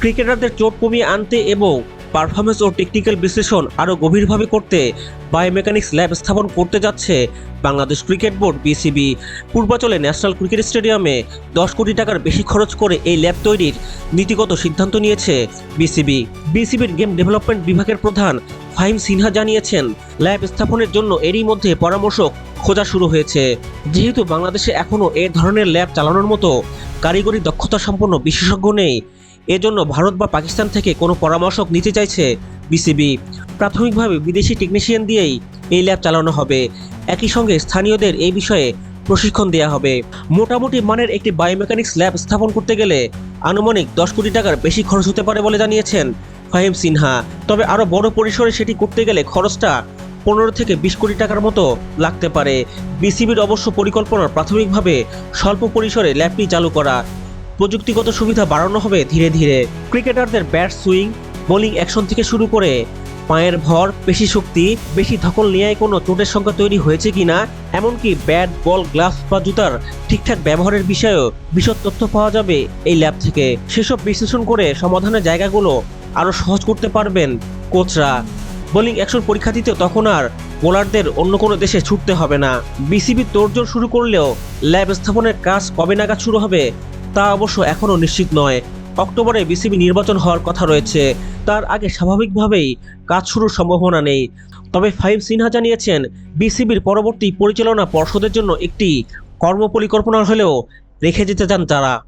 ক্রিকেটারদের চোট কমিয়ে আনতে এবং পারফরমেন্স ও টেকনিক্যাল বিশ্লেষণ আরও গভীরভাবে করতে বায়োমেকানিক্স ল্যাব স্থাপন করতে যাচ্ছে বাংলাদেশ ক্রিকেট বোর্ড, বিসিবি। পূর্বাচলে ন্যাশনাল ক্রিকেট স্টেডিয়ামে দশ কোটি টাকার বেশি খরচ করে এই ল্যাব তৈরির নীতিগত সিদ্ধান্ত নিয়েছে বিসিবি। বিসিবির গেম ডেভেলপমেন্ট বিভাগের প্রধান ফাহিম সিনহা জানিয়েছেন ল্যাব স্থাপনের জন্য এরই মধ্যে পরামর্শ খোঁজা শুরু হয়েছে। যেহেতু বাংলাদেশে এখনও এ ধরনের ল্যাব চালানোর মতো কারিগরি দক্ষতা সম্পন্ন বিশেষজ্ঞ নেই এজন্য ভারত বা পাকিস্তান থেকে কোনো পরামর্শক নিতে চাইছে বিসিবি। প্রাথমিকভাবে বিদেশি টেকনিশিয়ান দিয়েই এই ল্যাব চালানো হবে। একই সঙ্গে স্থানীয়দের এই বিষয়ে প্রশিক্ষণ দেওয়া হবে। মোটামুটি মানের একটি বায়োমেকানিক্স ল্যাব স্থাপন করতে গেলে আনুমানিক দশ কোটি টাকার বেশি খরচ হতে পারে বলে জানিয়েছেন ফাহিম সিনহা। তবে আরও বড় পরিসরে সেটি করতে গেলে খরচটা পনেরো থেকে বিশ কোটি টাকার মতো লাগতে পারে। বিসিবির অবশ্য পরিকল্পনা প্রাথমিকভাবে স্বল্প পরিসরে ল্যাবটি চালু করা প্রযুক্তিগত সুবিধা বাড়ানো হবে ধীরে ধীরে। ক্রিকেটারদের ব্যাট, সুইং, বোলিং, অ্যাকশন থেকে শুরু করে পায়ের ভর, পেশি শক্তি, বেশি ধকল নেওয়ায় কোনো চোটের সংখ্যা তৈরি হয়েছে কিনা এমনকি ব্যাট, বল, গ্লাভস বা জুতার ঠিকঠাক ব্যবহারের বিষয়েও বিশদ তথ্য পাওয়া যাবে এই ল্যাব থেকে। সেসব বিশ্লেষণ করে সমাধানের জায়গাগুলো আরও সহজ করতে পারবেন কোচরা। বোলিং অ্যাকশন পরীক্ষা দিতে তখন আর বোলারদের অন্য কোনো দেশে ছুটতে হবে না। বিসিবি তোড়জোড় শুরু করলেও ল্যাব স্থাপনের কাজ কবে নাগাদ শুরু হবে তা অবশ্য এখনও নিশ্চিত নয়। অক্টোবরে বিসিবি নির্বাচন হওয়ার কথা রয়েছে। তার আগে স্বাভাবিকভাবেই কাজ শুরুর সম্ভাবনা নেই। তবে ফাইভ সিনহা জানিয়েছেন, বিসিবির পরবর্তী পরিচালনা পর্ষদের জন্য একটি কর্মপরিকল্পনা হলেও রেখে যেতে চান তারা।